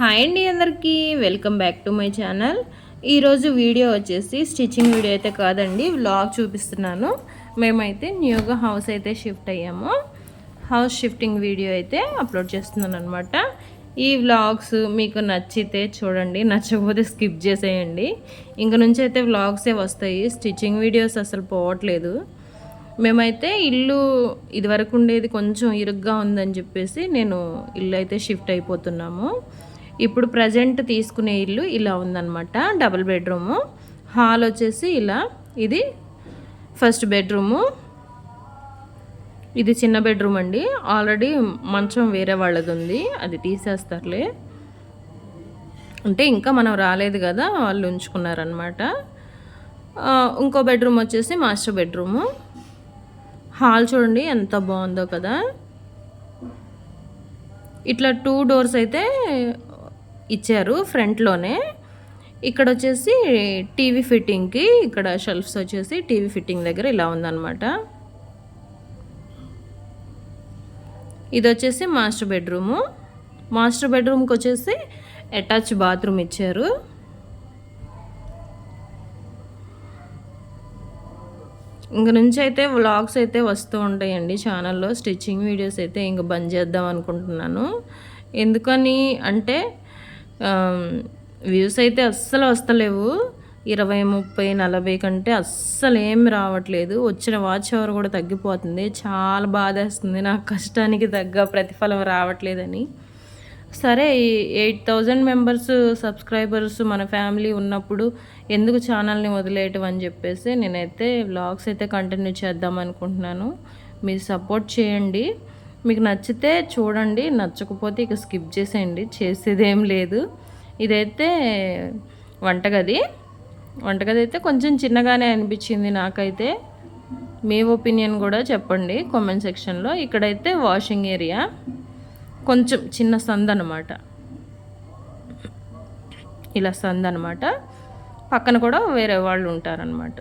Hi అండి అందరికీ. Welcome back to my channel. ఈరోజు వీడియో వచ్చేసి స్టిచ్చింగ్ వీడియో అయితే కాదండి వ్లాగ్ చూపిస్తున్నాను. మేమైతే న్యూగా హౌస్ అయితే షిఫ్ట్ అయ్యాము. హౌస్ షిఫ్టింగ్ వీడియో అయితే అప్లోడ్ చేస్తున్నాను అనమాట ఈ వ్లాగ్స్ మీకు నచ్చితే చూడండి నచ్చకపోతే స్కిప్ చేసేయండి. ఇంక నుంచి అయితే వ్లాగ్సే వస్తాయి స్టిచ్చింగ్ వీడియోస్ అసలు పోవట్లేదు. మేమైతే ఇల్లు ఇదివరకు ఉండేది కొంచెం ఇరుగ్గా ఉందని చెప్పేసి నేను ఇల్లు అయితే షిఫ్ట్ అయిపోతున్నాము. ఇప్పుడు ప్రజెంట్ తీసుకునే ఇల్లు ఇలా ఉందన్నమాట. డబుల్ బెడ్రూము హాల్ వచ్చేసి ఇలా. ఇది ఫస్ట్ బెడ్రూము ఇది చిన్న బెడ్రూమ్ అండి. ఆల్రెడీ మంచం వేరే వాళ్ళది ఉంది అది తీసేస్తారులే. అంటే ఇంకా మనం రాలేదు కదా వాళ్ళు ఉంచుకున్నారనమాట ఇంకో బెడ్రూమ్ వచ్చేసి మాస్టర్ బెడ్రూము హాల్ చూడండి ఎంత బాగుందో కదా. ఇట్లా టూ డోర్స్ అయితే ఇచ్చారు ఫ్రంట్లోనే ఇక్కడ వచ్చేసి టీవీ ఫిట్టింగ్కి ఇక్కడ షెల్ఫ్స్ వచ్చేసి టీవీ ఫిట్టింగ్ దగ్గర ఇలా ఉందన్నమాట. ఇది వచ్చేసి మాస్టర్ బెడ్రూము మాస్టర్ బెడ్రూమ్కి వచ్చేసి అటాచ్ బాత్రూమ్ ఇచ్చారు. ఇంక నుంచి అయితే వ్లాగ్స్ అయితే వస్తూ ఉంటాయండి ఛానల్లో స్టిచ్చింగ్ వీడియోస్ అయితే ఇంక బంద్ చేద్దాం అనుకుంటున్నాను. ఎందుకని అంటే వ్యూస్ అయితే అస్సలు వస్తలేవు. ఇరవై ముప్పై నలభై కంటే అస్సలు ఏం రావట్లేదు. వచ్చిన వాచ్ అవర్ కూడా తగ్గిపోతుంది. చాలా బాధేస్తుంది. నా కష్టానికి తగ్గ ప్రతిఫలం రావట్లేదని. సరే ఎయిట్ థౌజండ్ మెంబర్స్ సబ్స్క్రైబర్స్ మన ఫ్యామిలీ ఉన్నప్పుడు ఎందుకు ఛానల్ని వదిలేయటం అని చెప్పేసి నేనైతే వ్లాగ్స్ అయితే కంటిన్యూ చేద్దాం అనుకుంటున్నాను. మీరు సపోర్ట్ చేయండి. మీకు నచ్చితే చూడండి నచ్చకపోతే ఇక స్కిప్ చేసేయండి. చేసేదేం లేదు. ఇదైతే వంటగది. వంటగది అయితే కొంచెం చిన్నగానే అనిపించింది నాకైతే. మీ ఒపీనియన్ కూడా చెప్పండి కామెంట్ సెక్షన్లో. ఇక్కడైతే వాషింగ్ ఏరియా. కొంచెం చిన్న సంద్ అనమాట ఇలా సంద్ అనమాట పక్కన కూడా వేరే వాళ్ళు ఉంటారనమాట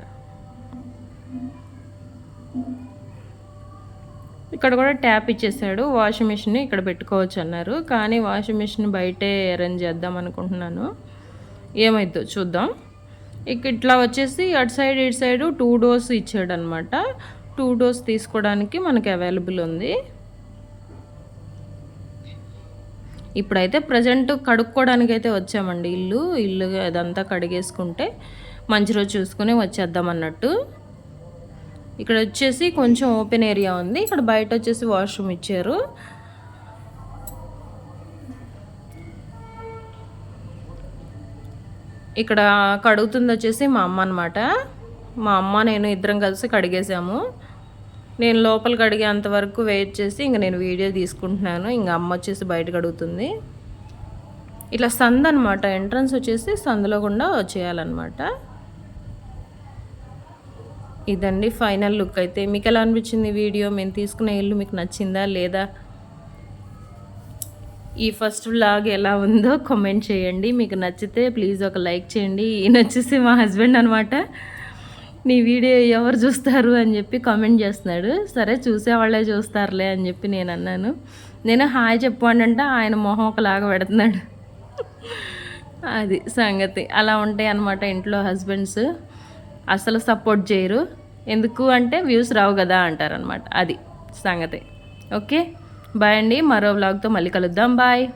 ఇక్కడ కూడా ట్యాప్ ఇచ్చేసాడు. వాషింగ్ మిషన్ ఇక్కడ పెట్టుకోవచ్చు అన్నారు. కానీ వాషింగ్ మిషన్ బయటే అరేంజ్ చేద్దాం అనుకుంటున్నాను. ఏమైద్దో చూద్దాం. ఇక ఇట్లా వచ్చేసి అటు సైడ్ ఇటు సైడ్ టూ డోర్స్ ఇచ్చాడు అనమాట టూ డోర్స్ తీసుకోవడానికి మనకి అవైలబుల్ ఉంది. ఇప్పుడైతే ప్రజెంట్ కడుక్కోవడానికి అయితే వచ్చామండి ఇల్లు. ఇల్లు అదంతా కడిగేసుకుంటే మంచి రోజు చూసుకుని వచ్చేద్దాం అన్నట్టు ఇక్కడ వచ్చేసి కొంచెం ఓపెన్ ఏరియా ఉంది. ఇక్కడ బయట వచ్చేసి వాష్రూమ్ ఇచ్చారు. ఇక్కడ కడుగుతుంది వచ్చేసి మా అమ్మ అనమాట మా అమ్మ నేను ఇద్దరం కలిసి కడిగేసాము నేను లోపల కడిగేంత వరకు వెయిట్ చేసి ఇంక నేను వీడియో తీసుకుంటున్నాను. ఇంక అమ్మ వచ్చేసి బయట కడుగుతుంది. ఇట్లా సంద్ అనమాట ఎంట్రన్స్ వచ్చేసి సందులో గుండా వచ్చేయాలన్నమాట ఇదండి ఫైనల్ లుక్ అయితే. మీకు ఎలా అనిపించింది వీడియో? మేము తీసుకునే ఇల్లు మీకు నచ్చిందా లేదా? ఈ ఫస్ట్ వ్లాగ్ ఎలా ఉందో కామెంట్ చేయండి. మీకు నచ్చితే ప్లీజ్ ఒక లైక్ చేయండి. ఈయన వచ్చేసి మా హస్బెండ్ అనమాట నీ వీడియో ఎవరు చూస్తారు? అని చెప్పి కామెంట్ చేస్తున్నాడు. సరే చూసేవాళ్ళే చూస్తారులే అని చెప్పి నేను అన్నాను. నేను హాయ్ చెప్పండి ఆయన మొహం ఒకలాగా పెడుతున్నాడు. అది సంగతి. అలా ఉంటాయి అనమాట ఇంట్లో హస్బెండ్స్. అసలు సపోర్ట్ చేయరు. ఎందుకు అంటే వ్యూస్ రావు కదా అంటారనమాట అది సంగతి. ఓకే? బాయ్ అండి. మరో వ్లాగ్తో మళ్ళీ కలుద్దాం. బాయ్.